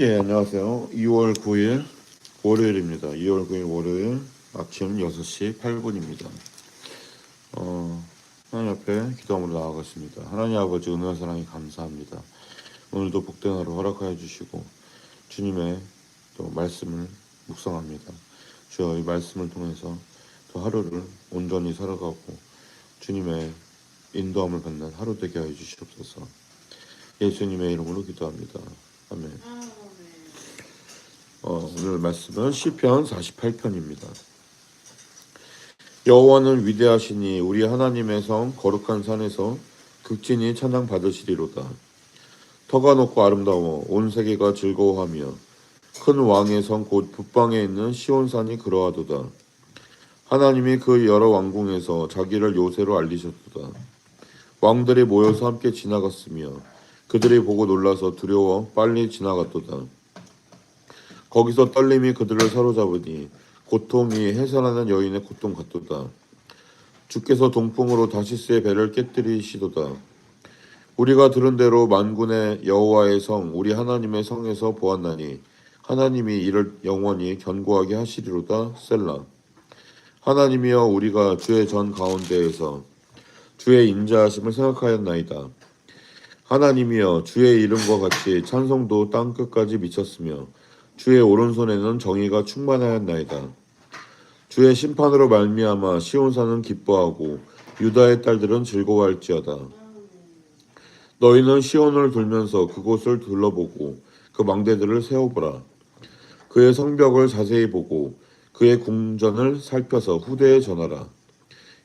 예, 안녕하세요. 2월 9일 월요일입니다. 2월 9일 월요일 아침 6시 8분입니다. 어, 하나님 앞에 기도함으로 나아가겠습니다. 하나님 아버지 은혜와 사랑이 감사합니다. 오늘도 복된 하루 허락하여 주시고 주님의 또 말씀을 묵상합니다. 주여 이 말씀을 통해서 또 하루를 온전히 살아가고 주님의 인도함을 받는 하루 되게 하여 주시옵소서. 예수님의 이름으로 기도합니다. 아멘. 어, 오늘 말씀은 시편 48편입니다. 여호와는 위대하시니 우리 하나님의 성 거룩한 산에서 극진히 찬양 받으시리로다. 터가 높고 아름다워 온 세계가 즐거워하며 큰 왕의 성 곧 북방에 있는 시온산이 그러하도다. 하나님이 그 여러 왕궁에서 자기를 요새로 알리셨도다. 왕들이 모여서 함께 지나갔으며 그들이 보고 놀라서 두려워 빨리 지나갔도다. 거기서 떨림이 그들을 사로잡으니 고통이 해산하는 여인의 고통 같도다. 주께서 동풍으로 다시스의 배를 깨뜨리시도다. 우리가 들은 대로 만군의 여호와의 성 우리 하나님의 성에서 보았나니 하나님이 이를 영원히 견고하게 하시리로다 셀라. 하나님이여 우리가 주의 전 가운데에서 주의 인자하심을 생각하였나이다. 하나님이여 주의 이름과 같이 찬송도 땅 끝까지 미쳤으며 주의 오른손에는 정의가 충만하였나이다. 주의 심판으로 말미암아 시온산은 기뻐하고 유다의 딸들은 즐거워할지어다. 너희는 시온을 돌면서 그곳을 둘러보고 그 망대들을 세워보라. 그의 성벽을 자세히 보고 그의 궁전을 살펴서 후대에 전하라.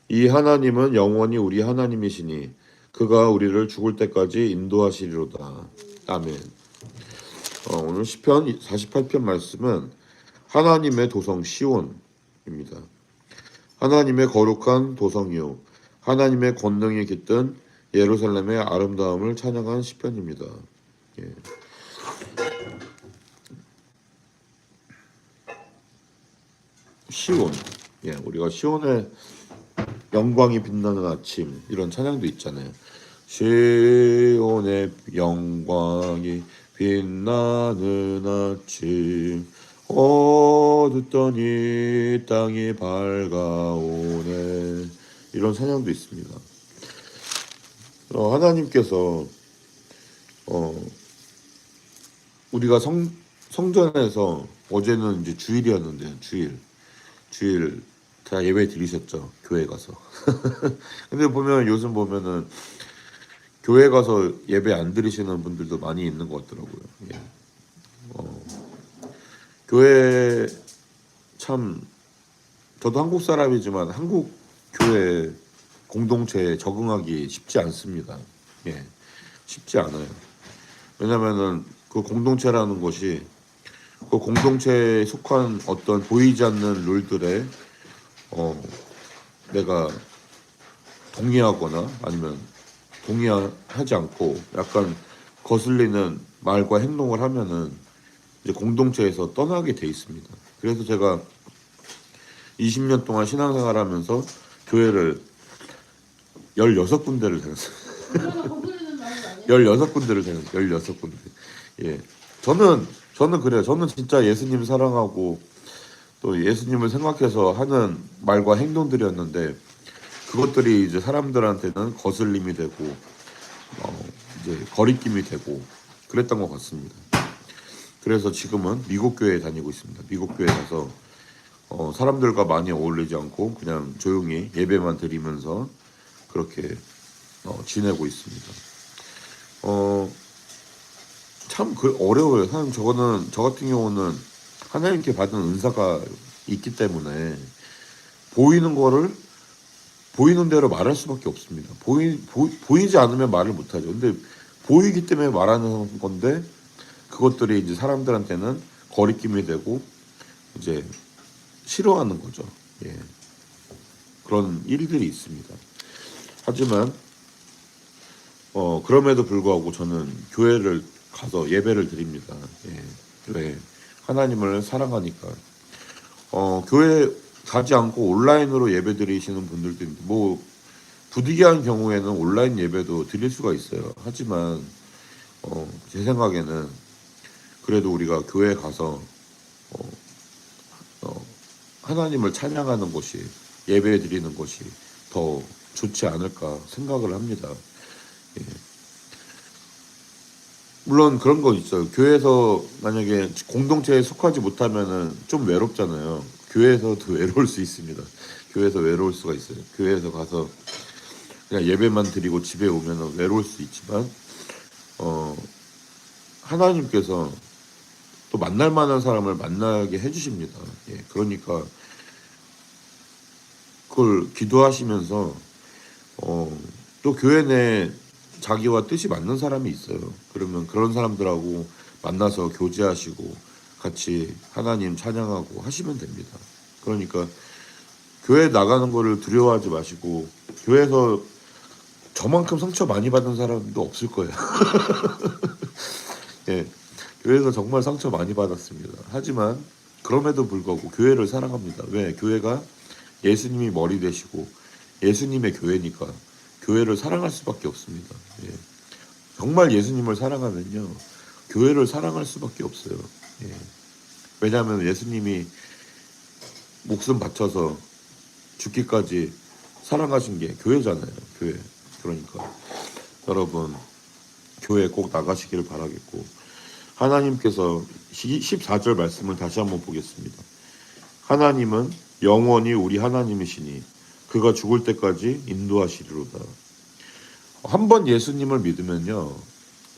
이 하나님은 영원히 우리 하나님이시니 그가 우리를 죽을 때까지 인도하시리로다. 아멘. 어, 오늘 시편 48편 말씀은 하나님의 도성 시온입니다. 하나님의 거룩한 도성이요 하나님의 권능이 깃든 예루살렘의 아름다움을 찬양한 시편입니다. 예. 시온. 예, 우리가 시온의 영광이 빛나는 아침 이런 찬양도 있잖아요. 시온의 영광이 빛나는 아침 어둡더니 땅이 밝아오네 이런 찬양도 있습니다. 어, 하나님께서 어, 우리가 성 성전에서 어제는 이제 주일이었는데 주일 주일 다 예배 드리셨죠 교회 가서. 근데 보면 요즘 보면은 교회 가서 예배 안 드리시는 분들도 많이 있는 것 같더라고요. 예. 어, 교회 참 저도 한국 사람이지만 한국 교회 공동체에 적응하기 쉽지 않습니다. 예, 쉽지 않아요. 왜냐면은 그 공동체라는 것이 그 공동체에 속한 어떤 보이지 않는 룰들에 어 내가 동의하거나 아니면 동의하지 않고 약간 거슬리는 말과 행동을 하면은 이제 공동체에서 떠나게 돼 있습니다. 그래서 제가 20년 동안 신앙생활 하면서 교회를 16군데를 다녔어요. 16군데를 다녔어요. 16군데. 예. 저는 저는 그래요. 저는 진짜 예수님 사랑하고 또 예수님을 생각해서 하는 말과 행동들이었는데 그것들이 이제 사람들한테는 거슬림이 되고 어 이제 거리낌이 되고 그랬던 것 같습니다. 그래서 지금은 미국 교회에 다니고 있습니다. 미국 교회 가서 어 사람들과 많이 어울리지 않고 그냥 조용히 예배만 드리면서 그렇게 어 지내고 있습니다. 어 참 그 어려워요. 사실 저거는 저 같은 경우는 하나님께 받은 은사가 있기 때문에 보이는 거를 보이는 대로 말할 수밖에 없습니다. 보이, 보, 보이지 않으면 말을 못하죠. 근데 보이기 때문에 말하는 건데 그것들이 이제 사람들한테는 거리낌이 되고 이제 싫어하는 거죠. 예. 그런 일들이 있습니다. 하지만 어 그럼에도 불구하고 저는 교회를 가서 예배를 드립니다. 예. 왜 하나님을 사랑하니까 어 교회 가지 않고 온라인으로 예배 드리시는 분들도 뭐 부득이한 경우에는 온라인 예배도 드릴 수가 있어요. 하지만 어, 제 생각에는 그래도 우리가 교회 가서 어, 어, 하나님을 찬양하는 곳이 예배 드리는 곳이 더 좋지 않을까 생각을 합니다. 예. 물론 그런 거 있어요. 교회에서 만약에 공동체에 속하지 못하면은 좀 외롭잖아요. 교회에서도 외로울 수 있습니다. 교회에서 외로울 수가 있어요. 교회에서 가서 그냥 예배만 드리고 집에 오면은 외로울 수 있지만 어 하나님께서 또 만날 만한 사람을 만나게 해주십니다. 예, 그러니까 그걸 기도하시면서 어, 또 교회 내 자기와 뜻이 맞는 사람이 있어요. 그러면 그런 사람들하고 만나서 교제하시고 같이 하나님 찬양하고 하시면 됩니다. 그러니까 교회 나가는 거를 두려워하지 마시고 교회에서 저만큼 상처 많이 받은 사람도 없을 거예요. 예, 교회에서 정말 상처 많이 받았습니다. 하지만 그럼에도 불구하고 교회를 사랑합니다. 왜? 교회가 예수님이 머리 되시고 예수님의 교회니까 교회를 사랑할 수밖에 없습니다. 예. 정말 예수님을 사랑하면요, 교회를 사랑할 수밖에 없어요. 예. 왜냐하면 예수님이 목숨 바쳐서 죽기까지 사랑하신 게 교회잖아요. 교회. 그러니까 여러분 교회 꼭 나가시기를 바라겠고 하나님께서 14절 말씀을 다시 한번 보겠습니다. 하나님은 영원히 우리 하나님이시니 그가 죽을 때까지 인도하시리로다. 한 번 예수님을 믿으면요,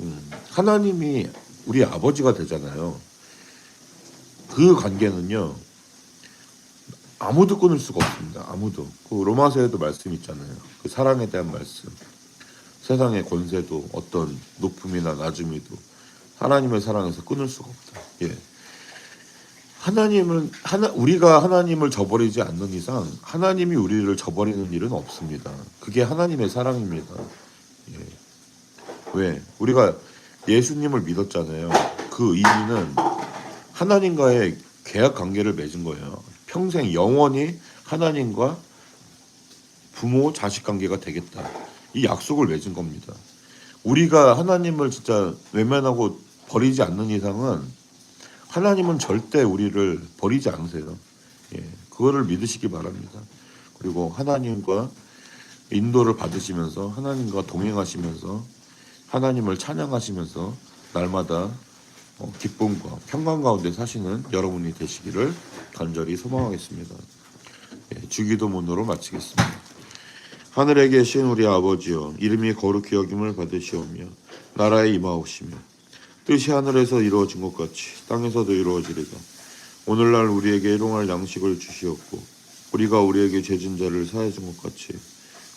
음, 하나님이 우리 아버지가 되잖아요. 그 관계는요, 아무도 끊을 수가 없습니다. 아무도. 그 로마서에도 말씀 있잖아요. 그 사랑에 대한 말씀. 세상의 권세도 어떤 높음이나 낮음이도 하나님의 사랑에서 끊을 수가 없다. 예. 하나님은 하나 우리가 하나님을 저버리지 않는 이상 하나님이 우리를 저버리는 일은 없습니다. 그게 하나님의 사랑입니다. 예. 왜? 우리가 예수님을 믿었잖아요. 그 의미는 하나님과의 계약 관계를 맺은 거예요. 평생 영원히 하나님과 부모 자식 관계가 되겠다. 이 약속을 맺은 겁니다. 우리가 하나님을 진짜 외면하고 버리지 않는 이상은 하나님은 절대 우리를 버리지 않으세요. 예, 그거를 믿으시기 바랍니다. 그리고 하나님과 인도를 받으시면서 하나님과 동행하시면서 하나님을 찬양하시면서 날마다 어, 기쁨과 평강 가운데 사시는 여러분이 되시기를 간절히 소망하겠습니다. 예, 주기도문으로 마치겠습니다. 하늘에 계신 우리 아버지여 이름이 거룩히 여김을 받으시오며 나라에 임하옵시며 뜻이 하늘에서 이루어진 것 같이 땅에서도 이루어지리다. 오늘날 우리에게 일용할 양식을 주시옵고 우리가 우리에게 죄진 자를 사해 준 것 같이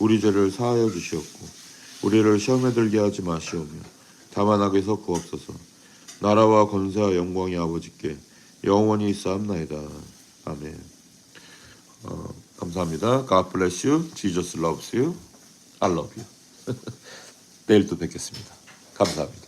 우리 죄를 사하여 주시옵고 우리를 시험에 들게 하지 마시오며 다만 악에서 구옵소서 나라와 권세와 영광이 아버지께 영원히 쌓옵나이다. 아멘. 어, 감사합니다. God bless you. Jesus loves you. I love you. 내일 또 뵙겠습니다. 감사합니다.